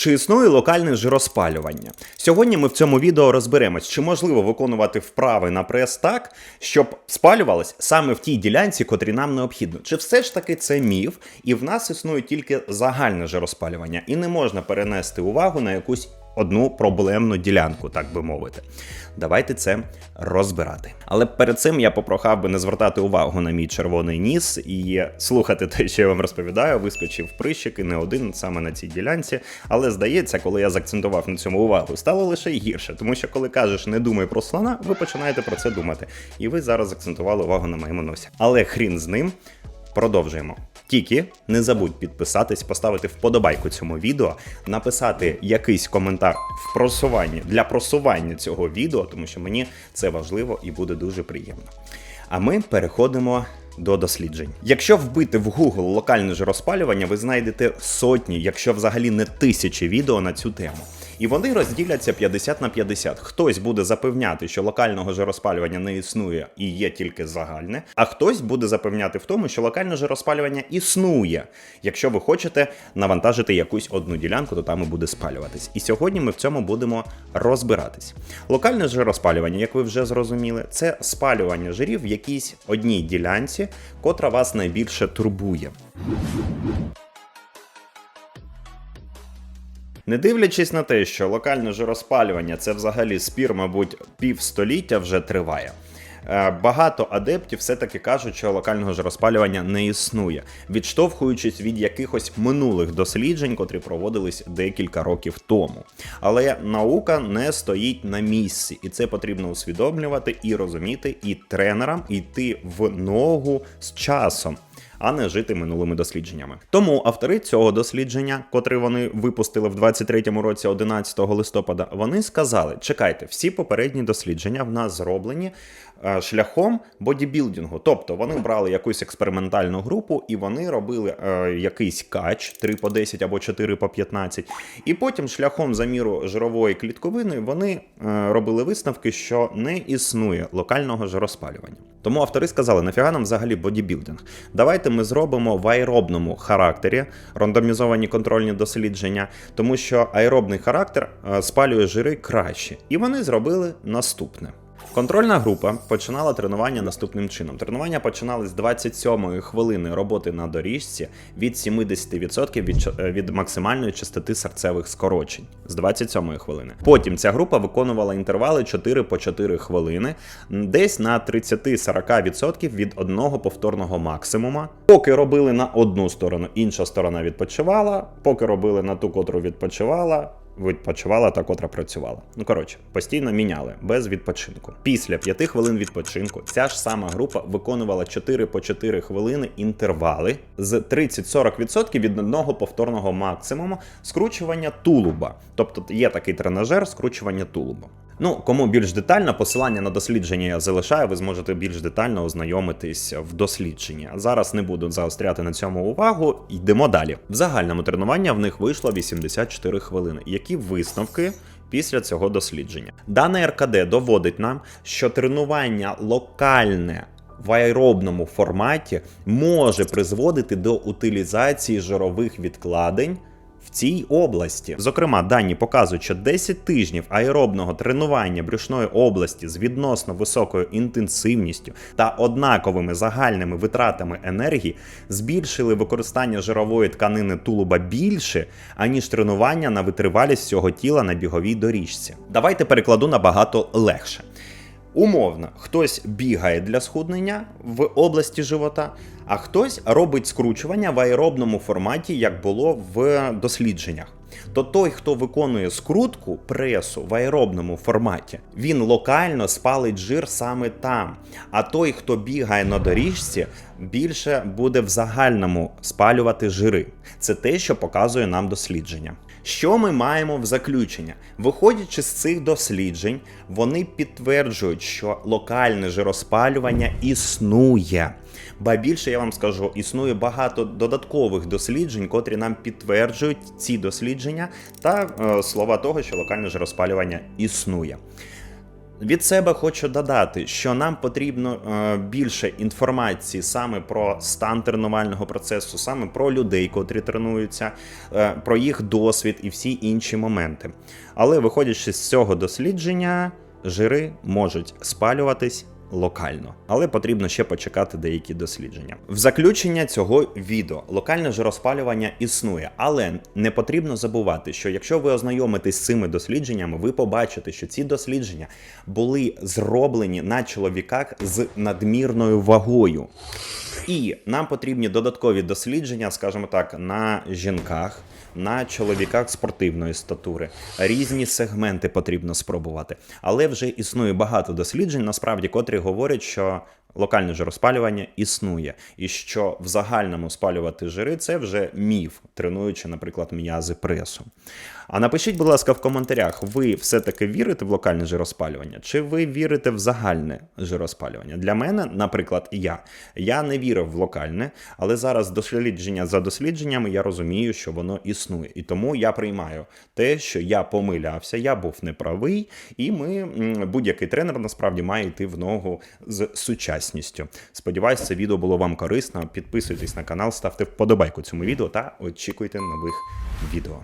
Чи існує локальне жироспалювання? Сьогодні ми в цьому відео розберемось, чи можливо виконувати вправи на прес так, щоб спалювалось саме в тій ділянці, котрі нам необхідно. Чи все ж таки це міф, і в нас існує тільки загальне жироспалювання, і не можна перенести увагу на якусь одну проблемну ділянку, так би мовити. Давайте це розбирати. Але перед цим я попрохав би не звертати увагу на мій червоний ніс і слухати те, що я вам розповідаю. Вискочив прищик і не один саме на цій ділянці. Але здається, коли я заакцентував на цьому увагу, стало лише гірше, тому що коли кажеш не думай про слона, ви починаєте про це думати. І ви зараз акцентували увагу на моєму носі. Але хрін з ним. Продовжуємо. Тільки не забудь підписатись, поставити вподобайку цьому відео, написати якийсь коментар в просуванні для просування цього відео, тому що мені це важливо і буде дуже приємно. А ми переходимо до досліджень. Якщо вбити в Google локальне жироспалювання, ви знайдете сотні, якщо взагалі не тисячі відео на цю тему. І вони розділяться 50 на 50. Хтось буде запевняти, що локального жироспалювання не існує і є тільки загальне, а хтось буде запевняти в тому, що локальне жироспалювання існує. Якщо ви хочете навантажити якусь одну ділянку, то там і буде спалюватись. І сьогодні ми в цьому будемо розбиратись. Локальне жироспалювання, як ви вже зрозуміли, це спалювання жирів в якійсь одній ділянці, котра вас найбільше турбує. Не дивлячись на те, що локальне жироспалювання це взагалі спір, мабуть, півстоліття вже триває. е, Багато адептів все-таки кажуть, що локального жироспалювання не існує, відштовхуючись від якихось минулих досліджень, котрі проводились декілька років тому. Але наука не стоїть на місці, і це потрібно усвідомлювати і розуміти, і тренерам йти в ногу з часом а не жити минулими дослідженнями. Тому автори цього дослідження, котре вони випустили в 23-му році, 11 листопада, вони сказали: чекайте, всі попередні дослідження в нас зроблені е, шляхом бодібілдингу. Тобто вони брали якусь експериментальну групу і вони робили е, якийсь кач 3 по 10 або 4 по 15. І потім шляхом заміру жирової клітковини вони е, робили висновки, що не існує локального жироспалювання. Тому автори сказали, нафіга нам взагалі бодібілдинг. Давайте ми зробимо в аеробному характері рандомізовані контрольні дослідження, тому що аеробний характер е, спалює жири краще. І вони зробили наступне. Контрольна група починала тренування наступним чином. Тренування починали з 27-ї хвилини роботи на доріжці від 70% від, е, від максимальної частоти серцевих скорочень з 27-ї хвилини. Потім ця група виконувала інтервали 4 по 4 хвилини, десь на 30-40% від одного повторного максимума. Поки робили на одну сторону, інша сторона відпочивала. Поки робили на ту, котру відпочивала, відпочивала та котра працювала. Ну коротше, постійно міняли без відпочинку. Після 5 хвилин відпочинку ця ж сама група виконувала 4 по 4 хвилини інтервали з 30-40% від одного повторного максимуму скручування тулуба. Тобто є такий тренажер скручування тулуба. Ну, кому більш детально, посилання на дослідження я залишаю, ви зможете більш детально ознайомитись в дослідженні. Зараз не буду заостряти на цьому увагу. Йдемо далі. В загальному тренування в них вийшло 84 хвилини. Які висновки? Після цього дослідження дане РКД доводить нам, що тренування локальне в аеробному форматі може призводити до утилізації жирових відкладень в цій області. Зокрема, дані показують, що 10 тижнів аеробного тренування брюшної області з відносно високою інтенсивністю та однаковими загальними витратами енергії збільшили використання жирової тканини тулуба більше, аніж тренування на витривалість всього тіла на біговій доріжці. Давайте перекладу набагато легше. Умовно, хтось бігає для схуднення в області живота, а хтось робить скручування в аеробному форматі, як було в дослідженнях. То той, хто виконує скрутку пресу в аеробному форматі, він локально спалить жир саме там. А той, хто бігає на доріжці, більше буде в загальному спалювати жири. Це те, що показує нам дослідження. Що ми маємо в заключення? Виходячи з цих досліджень, вони підтверджують, що локальне жироспалювання існує. Ба більше я вам скажу, існує багато додаткових досліджень, котрі нам підтверджують ці дослідження та е, слова того, що локальне жироспалювання існує. Від себе хочу додати, що нам потрібно е, більше інформації саме про стан тренувального процесу, саме про людей, котрі тренуються, е, про їх досвід і всі інші моменти. Але виходячи з цього дослідження, жири можуть спалюватись. Локально, але потрібно ще почекати деякі дослідження. В заключення цього відео локальне жироспалювання існує, але не потрібно забувати, що якщо ви ознайомитесь з цими дослідженнями, ви побачите, що ці дослідження були зроблені на чоловіках з надмірною вагою. І нам потрібні додаткові дослідження, скажімо так, на жінках, на чоловіках спортивної статури. Різні сегменти потрібно спробувати. Але вже існує багато досліджень, насправді, котрі говорять, що локальне жироспалювання існує, і що в загальному спалювати жири це вже міф, тренуючи, наприклад, м'язи пресу. А напишіть, будь ласка, в коментарях, ви все-таки вірите в локальне жироспалювання, чи ви вірите в загальне жироспалювання? Для мене, наприклад, я. Я не вірив в локальне, але зараз дослідження за дослідженнями я розумію, що воно існує. І тому я приймаю те, що я помилявся, я був неправий, і ми, будь-який тренер насправді має йти в ногу з сучасністю. Сподіваюсь, це відео було вам корисно. Підписуйтесь на канал, ставте вподобайку цьому відео та очікуйте нових відео.